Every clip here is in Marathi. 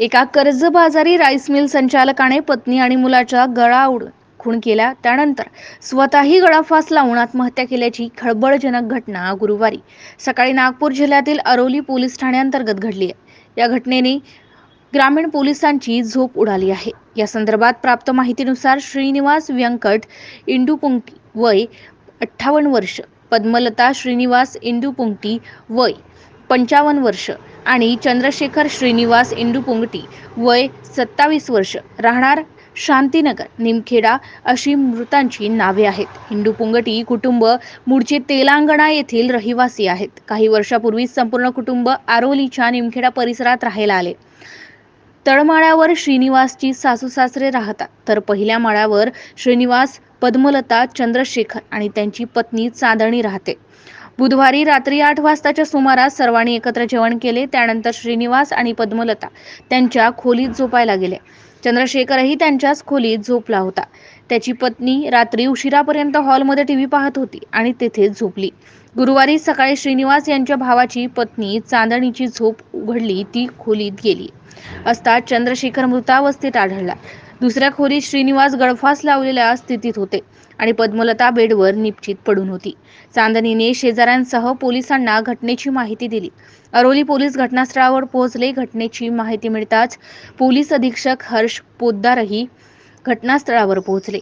एका कर्जबाजारी राईस मिल संचालकाने पत्नी आणि मुलाच्या गळा ओढून खून केला. त्यानंतर स्वतःही गळाफास लावून आत्महत्या केल्याची खळबळजनक घटना गुरुवारी सकाळी नागपूर जिल्ह्यातील अरोली पोलीस ठाण्याअंतर्गत घडली आहे. या घटनेने ग्रामीण पोलिसांची झोप उडाली आहे. या संदर्भात प्राप्त माहितीनुसार श्रीनिवास व्यंकट इंडुपुंगटी वय अठ्ठावन्न वर्ष पद्मलता श्रीनिवास इंदुपुंगटी वय पंचावन्न वर्ष आणि चंद्रशेखर श्रीनिवास इंदुपुंगटी वय सत्तावीस वर्ष राहणार शांतीनगर निमखेडा अशी मृतांची नावे आहेत. इंदुपुंगटी कुटुंब मूळचे तेलंगणा येथील रहिवासी आहेत. काही वर्षापूर्वी संपूर्ण कुटुंब आरोलीच्या निमखेडा परिसरात राहायला आले. तळमाळ्यावर श्रीनिवासची सासू सासरे राहतात. तर पहिल्या माळ्यावर श्रीनिवास पद्मलता चंद्रशेखर आणि त्यांची पत्नी चांदणी राहते. बुधवारी रात्री आठ वाजताच्या सुमारास सर्वांनी एकत्र जेवण केले. त्यानंतर श्रीनिवास आणि पद्मलता त्यांच्या खोलीत झोपायला गेले. चंद्रशेखरही त्यांच्याच खोलीत झोपला होता. त्याची पत्नी रात्री उशिरापर्यंत हॉलमध्ये टीव्ही पाहत होती आणि तेथेच झोपली. गुरुवारी सकाळी श्रीनिवास यांच्या भावाची पत्नी चांदणीची झोप उघडली. ती खोलीत गेली असता चंद्रशेखर मृतावस्थेत आढळला. दुसऱ्या खोलीत श्रीनिवास गळफास लावलेल्या स्थितीत होते आणि पद्मलता बेडवर निपचित पडून होती. चांदणीने शेजाऱ्यांसह पोलिसांना घटनेची माहिती दिली. अरोली पोलीस घटनास्थळावर पोहोचले. घटनेची माहिती मिळताच पोलीस अधीक्षक हर्ष पोद्दारही घटनास्थळावर पोहोचले.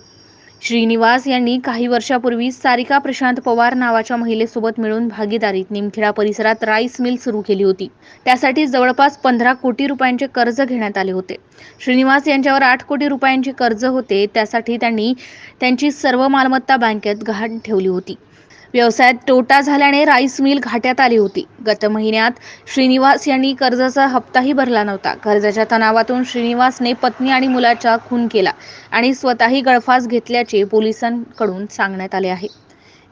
श्रीनिवास यांनी काही वर्षापूर्वी सारिका प्रशांत पवार नावाच्या महिलेसोबत मिळून भागीदारीत निमखेडा परिसरात राईस मिल सुरू केली होती. त्यासाठी जवळपास पंधरा कोटी रुपयांचे कर्ज घेण्यात आले होते. श्रीनिवास यांच्यावर आठ कोटी रुपयांचे कर्ज होते त्यासाठी त्यांनी त्यांची सर्व मालमत्ता बँकेत गहाण ठेवली होती. व्यवसायात तोटा झाल्याने राईस मिल घाट्यात आली होती. गत महिन्यात श्रीनिवास यांनी कर्जाचा हप्ताही भरला नव्हता. कर्जाच्या तणावातून श्रीनिवासने पत्नी आणि मुलाचा खून केला आणि स्वतःही गळफास घेतल्याचे पोलिसांकडून सांगण्यात आले आहे.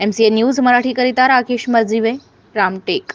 एम सी ए न्यूज मराठीकरिता राकेश मर्जिवे रामटेक.